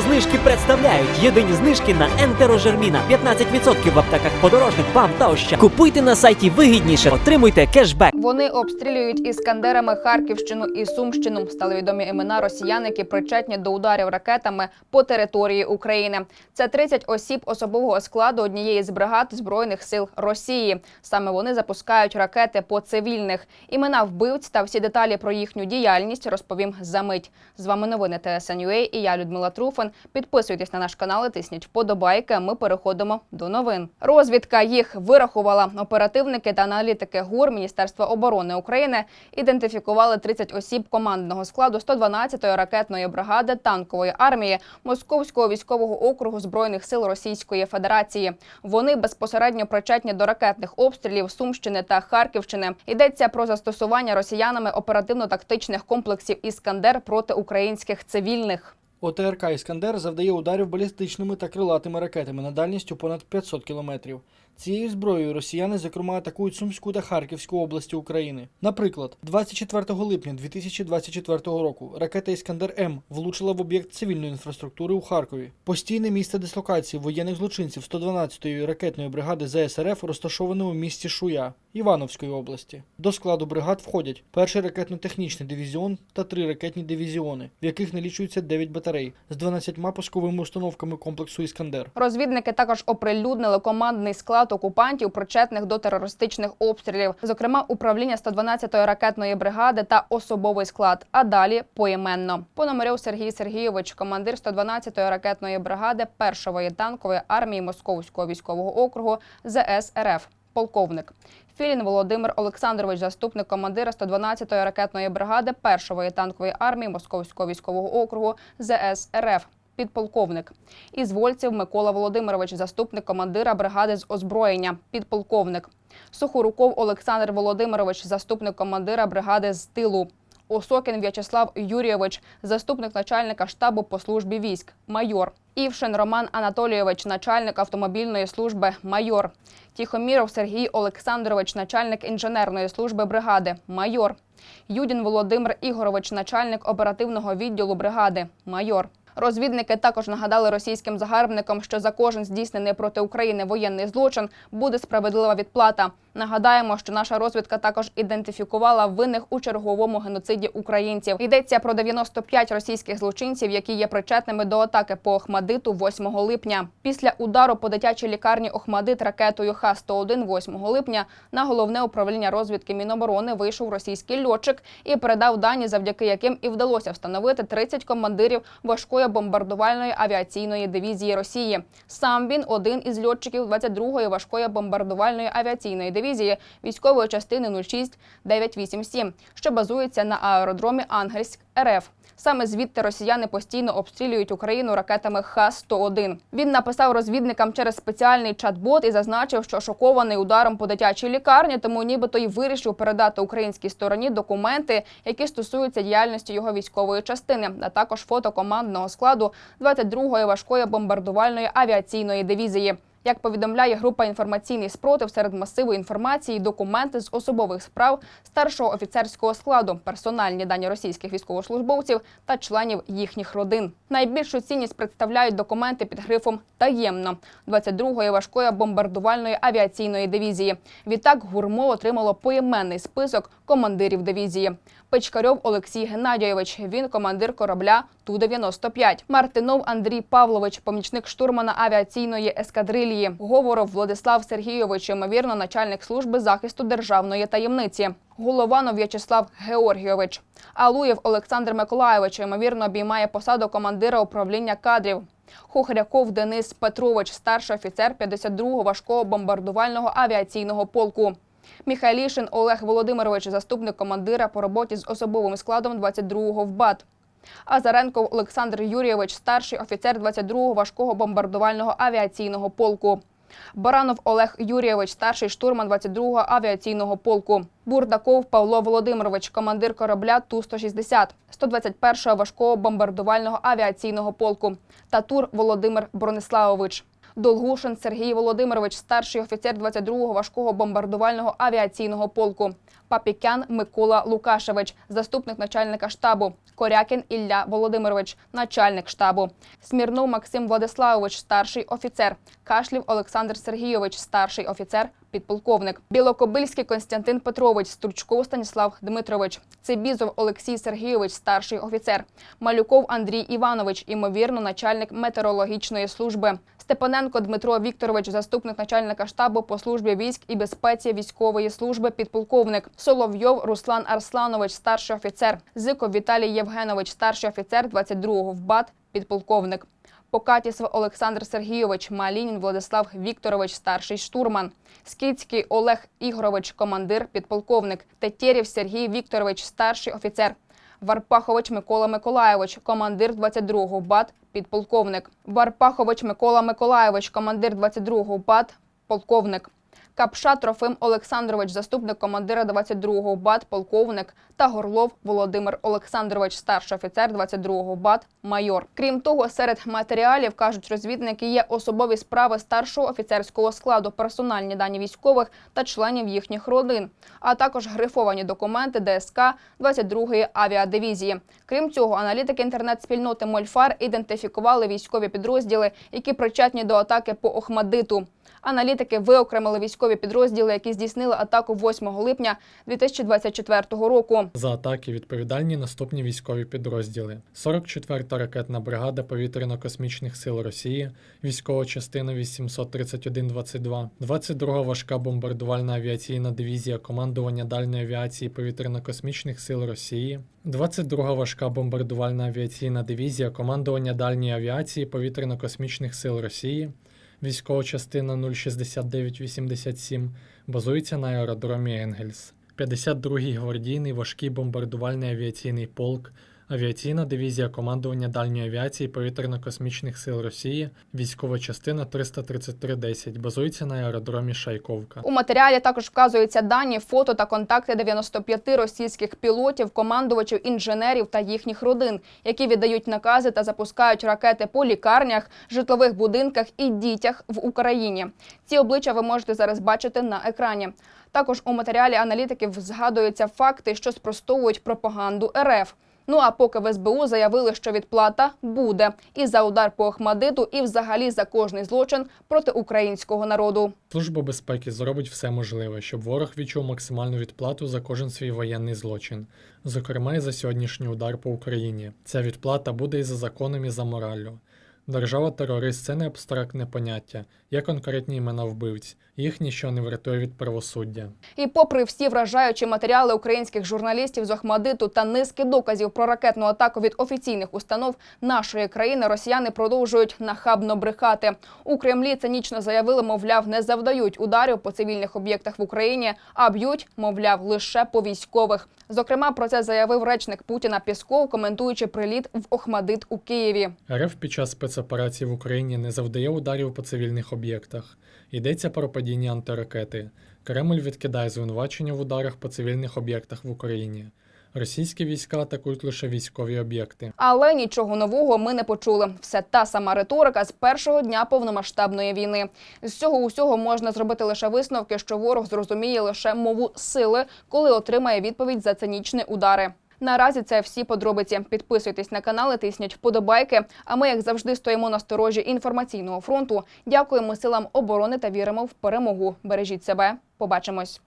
Знижки представляють єдині знижки на ентерожерміна. 15% в аптеках подорожник, ПАМ та оща. Купуйте на сайті вигідніше, отримуйте кешбек. Вони обстрілюють іскандерами Харківщину і Сумщину. Стали відомі імена росіян, які причетні до ударів ракетами по території України. Це 30 осіб особового складу однієї з бригад збройних сил Росії. Саме вони запускають ракети по цивільних. Імена вбивць та всі деталі про їхню діяльність розповім за мить. З вами новини ТСНЮА і я Людмила Труфан. Підписуйтесь на наш канал, і тисніть вподобайки. Ми переходимо до новин. Розвідка їх вирахувала. Оперативники та аналітики ГУР Міністерства оборони України ідентифікували 30 осіб командного складу 112-ї ракетної бригади танкової армії Московського військового округу збройних сил Російської Федерації. Вони безпосередньо причетні до ракетних обстрілів Сумщини та Харківщини. Йдеться про застосування росіянами оперативно-тактичних комплексів Іскандер проти українських цивільних. ОТРК Іскандер завдає ударів балістичними та крилатими ракетами на дальністю понад 500 кілометрів. Цією зброєю росіяни, зокрема, атакують Сумську та Харківську області України. Наприклад, 24 липня 2024 року ракета Іскандер М влучила в об'єкт цивільної інфраструктури у Харкові. Постійне місце дислокації воєнних злочинців 112-ї ракетної бригади ЗСРФ розташоване у місті Шуя Івановської області. До складу бригад входять перший ракетно-технічний дивізіон та три ракетні дивізіони, в яких налічується 9 батарей з 12 пусковими установками комплексу Іскандер. Розвідники також оприлюднили командний склад окупантів, причетних до терористичних обстрілів, зокрема управління 112-ї ракетної бригади та особовий склад. А далі поіменно. Пономарьов Сергій Сергійович, командир 112-ї ракетної бригади першої танкової армії Московського військового округу ЗС РФ. Полковник Філін Володимир Олександрович, заступник командира 112-ї ракетної бригади першої танкової армії Московського військового округу ЗС РФ. Підполковник Ізвольців Микола Володимирович, заступник командира бригади з озброєння, підполковник Сухоруков Олександр Володимирович, заступник командира бригади з тилу. Осокін В'ячеслав Юрійович, заступник начальника штабу по службі військ, майор. Івшин Роман Анатолійович, начальник автомобільної служби, майор. Тіхоміров Сергій Олександрович, начальник інженерної служби бригади, майор. Юдін Володимир Ігорович, начальник оперативного відділу бригади, майор. Розвідники також нагадали російським загарбникам, що за кожен здійснений проти України воєнний злочин буде справедлива відплата. Нагадаємо, що наша розвідка також ідентифікувала винних у черговому геноциді українців. Йдеться про 95 російських злочинців, які є причетними до атаки по Охмадиту 8 липня. Після удару по дитячій лікарні Охмадит ракетою Х-101 8 липня на головне управління розвідки Міноборони вийшов російський льотчик і передав дані, завдяки яким і вдалося встановити 30 командирів важкої бомбардувальної авіаційної дивізії Росії. Сам він один із льотчиків 22-ї важкої бомбардувальної авіаційної дивізії військової частини 06987, що базується на аеродромі Ангельськ РФ. Саме звідти росіяни постійно обстрілюють Україну ракетами Х-101. Він написав розвідникам через спеціальний чат-бот і зазначив, що шокований ударом по дитячій лікарні, тому нібито й вирішив передати українській стороні документи, які стосуються діяльності його військової частини, а також фото командного складу 22-ї важкої бомбардувальної авіаційної дивізії. Як повідомляє група інформаційний спротив серед масиву інформації, документи з особових справ старшого офіцерського складу, персональні дані російських військовослужбовців та членів їхніх родин. Найбільшу цінність представляють документи під грифом таємно 22-ї важкої бомбардувальної авіаційної дивізії. Відтак гурмо отримало поіменний список командирів дивізії. Печкарьов Олексій Геннадійович. Він командир корабля Ту-95. Мартинов Андрій Павлович, помічник штурмана авіаційної ескадрилії. Говоров Владислав Сергійович, ймовірно, начальник служби захисту державної таємниці. Голованов В'ячеслав Георгійович. Алуєв Олександр Миколайович, ймовірно, обіймає посаду командира управління кадрів. Хохряков Денис Петрович, старший офіцер 52-го важкого бомбардувального авіаційного полку. Міхайлішин Олег Володимирович, заступник командира по роботі з особовим складом 22-го ВБАТ. Азаренков Олександр Юрійович, старший офіцер 22-го важкого бомбардувального авіаційного полку. Баранов Олег Юрійович, старший штурман 22-го авіаційного полку. Бурдаков Павло Володимирович, командир корабля Ту-160, 121-го важкого бомбардувального авіаційного полку. Татур Володимир Брониславович. Долгушин Сергій Володимирович, старший офіцер 22-го важкого бомбардувального авіаційного полку. Папікян Микола Лукашевич, заступник начальника штабу, Корякін Ілля Володимирович, начальник штабу, Смірнов Максим Владиславович, старший офіцер, Кашлів Олександр Сергійович, старший офіцер, підполковник, Білокобильський Константин Петрович, Стручков Станіслав Дмитрович, Цибізов Олексій Сергійович, старший офіцер, Малюков Андрій Іванович, імовірно, начальник метеорологічної служби. Степаненко Дмитро Вікторович, заступник начальника штабу по службі військ і безпеці військової служби, підполковник. Соловйов Руслан Арсланович, старший офіцер. Зиков Віталій Євгенович, старший офіцер 22-го ВБАТ, підполковник. Покатісов Олександр Сергійович, Малінін Владислав Вікторович, старший штурман. Скіцький Олег Ігорович, командир, підполковник. Тетєрів Сергій Вікторович, старший офіцер. Варпахович Микола Миколайович, командир 22-го БАТ, підполковник. Варпахович Микола Миколаєвич, командир 22-го БАТ, полковник. Капша Трофим Олександрович, заступник командира 22-го БАТ, полковник, та Горлов Володимир Олександрович, старший офіцер 22-го БАТ, майор. Крім того, серед матеріалів кажуть розвідники є особові справи старшого офіцерського складу, персональні дані військових та членів їхніх родин, а також грифовані документи ДСК 22-ї авіадивізії. Крім цього, аналітики інтернет-спільноти Мольфар ідентифікували військові підрозділи, які причетні до атаки по Охмадиту. Аналітики виокремили військові підрозділи, які здійснили атаку 8 липня 2024 року. За атаки відповідальні наступні військові підрозділи: 44-та ракетна бригада повітряно-космічних сил Росії, військова частина 831-22, 22-га важка бомбардувальна авіаційна дивізія командування дальньої авіації повітряно-космічних сил Росії, 22-га важка бомбардувальна авіаційна дивізія командування дальньої авіації повітряно-космічних сил Росії. Військова частина 06987 базується на аеродромі Енгельс. 52-й гвардійний важкий бомбардувальний авіаційний полк, авіаційна дивізія командування дальньої авіації повітряно-космічних сил Росії, військова частина 33310 базується на аеродромі Шайковка. У матеріалі також вказуються дані, фото та контакти 95 російських пілотів, командувачів, інженерів та їхніх родин, які віддають накази та запускають ракети по лікарнях, житлових будинках і дітях в Україні. Ці обличчя ви можете зараз бачити на екрані. Також у матеріалі аналітиків згадуються факти, що спростовують пропаганду РФ. Ну а поки в СБУ заявили, що відплата буде і за удар по Охмадиту, і взагалі за кожний злочин проти українського народу. Служба безпеки зробить все можливе, щоб ворог відчув максимальну відплату за кожен свій воєнний злочин, зокрема і за сьогоднішній удар по Україні. Ця відплата буде і за законом, і за мораллю. Держава-терорист це не абстрактне поняття, є конкретні імена вбивць, їх ніщо не врятує від правосуддя. І попри всі вражаючі матеріали українських журналістів з Охмадиту та низки доказів про ракетну атаку від офіційних установ нашої країни, росіяни продовжують нахабно брехати. У Кремлі цинічно заявили, мовляв, не завдають ударів по цивільних об'єктах в Україні, а б'ють, мовляв, лише по військових. Зокрема, про це заявив речник Путіна Пісков, коментуючи приліт в Охмадит у Києві. РФ під час спецоперації в Україні не завдає ударів по цивільних об'єктах. Йдеться про падіння антиракети. Кремль відкидає звинувачення в ударах по цивільних об'єктах в Україні. Російські війська атакують лише військові об'єкти. Але нічого нового ми не почули. Все та сама риторика з першого дня повномасштабної війни. З цього усього можна зробити лише висновки, що ворог зрозуміє лише мову сили, коли отримає відповідь за цинічні удари. Наразі це всі подробиці. Підписуйтесь на канал, і тисніть вподобайки. А ми, як завжди, стоїмо на сторожі інформаційного фронту. Дякуємо силам оборони та віримо в перемогу. Бережіть себе. Побачимось.